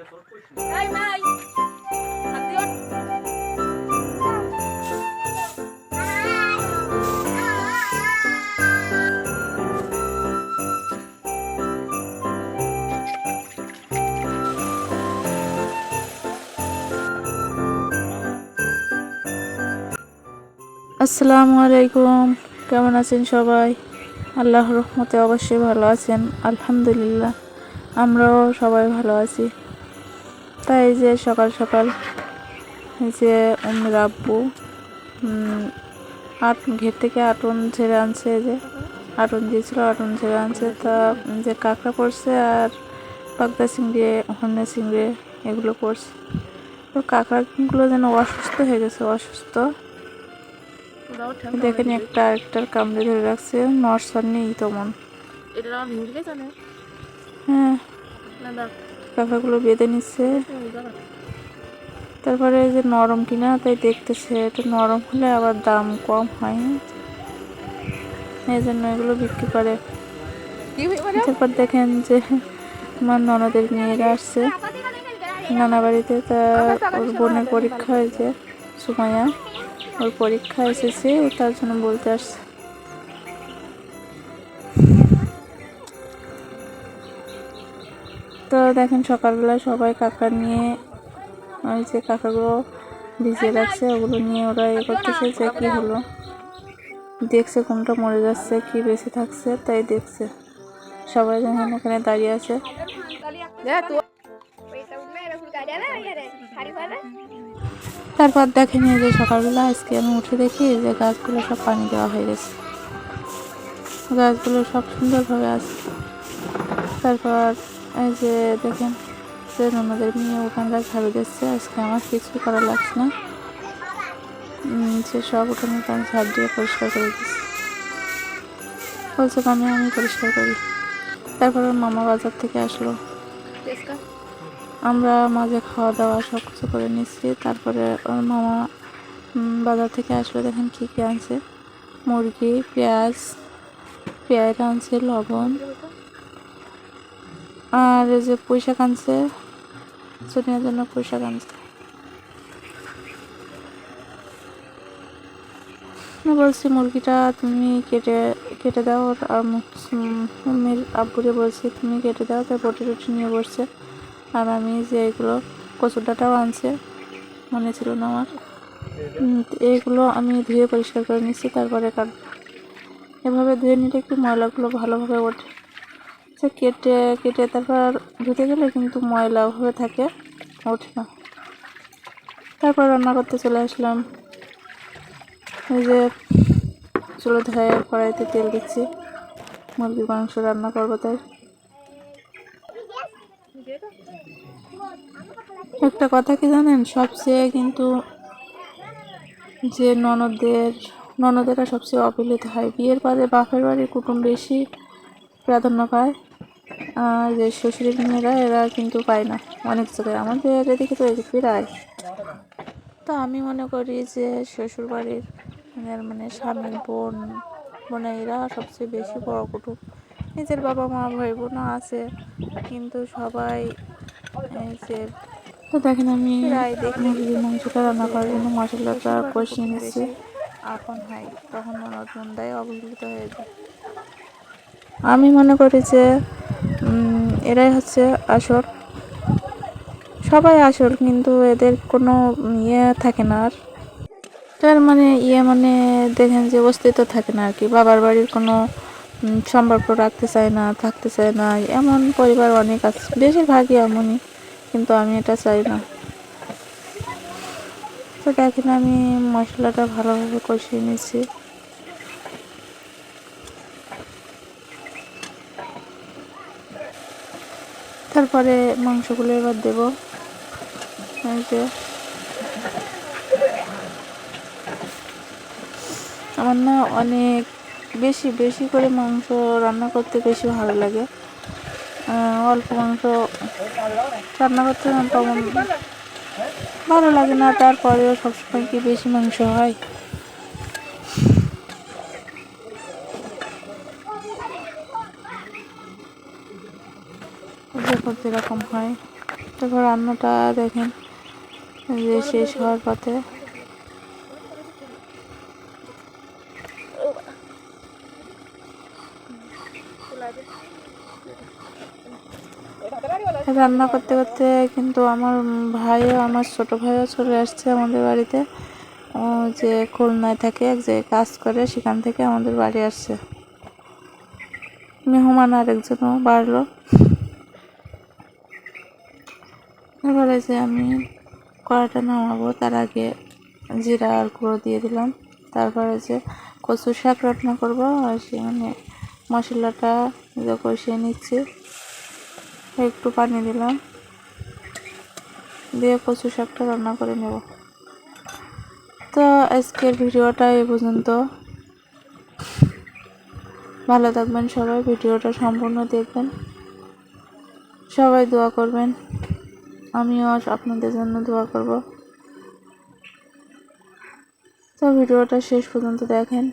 আসসালামু আলাইকুম। কেমন আছেন সবাই? আল্লাহ রহমতে অবশ্যই ভালো আছেন। আলহামদুলিল্লাহ, আমরাও সবাই ভালো আছি। তাই এই যে সকাল সকাল। এই যে উমের আব্বু আট ঘের থেকে আটন ছেড়ে আনছে এই যে। আটন দিয়েছিল আটন ছেড়ে আনছে। তা যে কাঁকড়া পড়ছে আর পাগদা চিংড়ি হন্যা চিংড়ি এগুলো পড়ছে তো কাঁকড়াগুলো যেন অসুস্থ হয়ে গেছে অসুস্থ। দেখেন একটা আরেকটার কামড়ে ধরে রাখছে নর্সার নেই তেমন। হ্যাঁ। কাঁকড়াগুলো বেঁধে নিচ্ছে। তারপরে যে নরম কিনা, তাই দেখতেছে। এটা নরম হলে আবার দাম কম হয়। এই জন্য এগুলো বিক্রি করে। তারপর দেখেন যে আমার ননদের মেয়েরা আসছে। নানা বাড়িতে তা ওর বোনের পরীক্ষা হয়েছে, সুমাইয়া। ওর পরীক্ষা এসেছে, তার জন্য বলতে আসছে। তো দেখেন সকালবেলা সবাই কাকা নিয়ে ওই যে কাকাগুলো ভিজিয়ে রাখছে ওগুলো নিয়ে ওরা ইয়ে করতেছে যে কি হলো। দেখছে কোনটা মরে যাচ্ছে কি বেঁচে থাকছে তাই দেখছে। সবাই যখন ওখানে দাঁড়িয়ে আছে। তারপর দেখেন এই যে সকালবেলা আজকে আমি উঠে দেখি যে গাছগুলো সব পানি দেওয়া হয়ে গেছে। গাছগুলো সব সুন্দরভাবে আছে। তারপর এই যে দেখেন যে ননদের নিয়ে ওখানটা ঝাড়ু দিচ্ছে, আজকে আমার কিছু করা লাগছে না। যে সব ওখানে তার ঝাড় দিয়ে পরিষ্কার করে দিচ্ছে। বলছে আমি আমি পরিষ্কার করি। তারপর মামা বাজার থেকে আসলো। আমরা মাঝে খাওয়া দাওয়া সব কিছু করে নিচ্ছি। তারপরে ওর মামা বাজার থেকে আসলো। দেখেন কী কী আনছে। মুরগি, পেঁয়াজ পেঁয়াজ আনছে, লবণ। আর এই যে পয়সা আনছে সোনিয়ার জন্য পয়সা আমি বলছি মুরগিটা তুমি কেটে কেটে দাও। ওর মম্মির আব্বুরে বলছি তুমি কেটে দাও। তাই বটি টটি নিয়ে বসছে। আর আমি যে এগুলো কচুর ডাঁটাও আনছে মনে ছিল না আমার। উম, এইগুলো আমি ধুয়ে পরিষ্কার করে নিচ্ছি তারপরে কাটবো এভাবে ধুয়ে নিলে একটু ময়লাগুলো ভালোভাবে ওঠে? সে কেটে কেটে তারপর ধুতে গেলে কিন্তু ময়লা ওভাবে থাকে। ওঠে না। তারপর রান্না করতে চলে আসলাম। এই যে চুলো ধুয়ে কড়াইতে তেল দিচ্ছি। মুরগির মাংস রান্না করব তাই। একটা কথা কি জানেন? সবচেয়ে কিন্তু যে ননদের, ননদেরা সবচেয়ে অবহেলিত হয়। বিয়ের পরে বাপের বাড়ির কুটুম বেশি প্রাধান্য পায়। যে শ্বশুরের মেয়েরা এরা কিন্তু পায় না। অনেক জায়গায়। আমাদের এদিকে তো এদিকে প্রায়। তো আমি মনে করি যে শ্বশুর বাড়ির এদের মানে স্বামীর বোন বোনেরা সবচেয়ে বেশি বড় কুটুম। নিজের বাবা মা ভাই বোনও আছে কিন্তু সবাই যে তো দেখেন আমি মুরগির মাংসটা রান্না করার জন্য মশলাটা কষিয়ে নিচ্ছি। এখন হয় তখন নতুন দেয় অবহেলিত হয়ে যায়। আমি মনে করি যে এরাই হচ্ছে আসল। সবাই আসল, কিন্তু এদের কোনো ইয়ে থাকে না আর। তার মানে ইয়ে মানে দেখেন যে অস্তিত্ব থাকে না আর কি। বাবার বাড়ির কোনো সম্পর্ক রাখতে চায় না, থাকতে চায় না। এমন পরিবার অনেক আছে, বেশিরভাগই এমনই, কিন্তু আমি এটা চাই না। তো দেখেন আমি মশলাটা ভালোভাবে কষিয়ে নিচ্ছি। তারপরে মাংসগুলো এবার দেবো। আমার না অনেক বেশি বেশি করে মাংস রান্না করতে বেশি ভালো লাগে। অল্প মাংস রান্না করতে তেমন ভালো লাগে না, তারপরেও সবসময় কি বেশি মাংস হয়? দেখো যেরকম হয়। তারপর রান্নাটা দেখেন যে শেষ হওয়ার পথে। রান্না করতে করতে কিন্তু আমার ভাইও আমার ছোট ভাইও চলে আসছে আমাদের বাড়িতে। যে খুলনায় থাকে জায়গায় কাজ করে, সেখান থেকে আমাদের বাড়ি আসছে। মেহমান আরেকজনও বাড়লো। এবারে যে আমি কড়াটা নামাবো, তার আগে জিরা আর গুঁড়ো দিয়ে দিলাম। তারপরে যে কচু শাক রান্না করব, আর সে মানে মশলাটা কষিয়ে নিচ্ছি, একটু পানি দিলাম। দিয়ে কচু শাকটা রান্না করে নেব। তো আজকের ভিডিওটা এই পর্যন্ত। ভালো থাকবেন সবাই, ভিডিওটা সম্পূর্ণ দেখবেন। সবাই দোয়া করবেন। আমিও আজ আপনাদের জন্য দোয়া করব। তো ভিডিওটা শেষ পর্যন্ত দেখেন।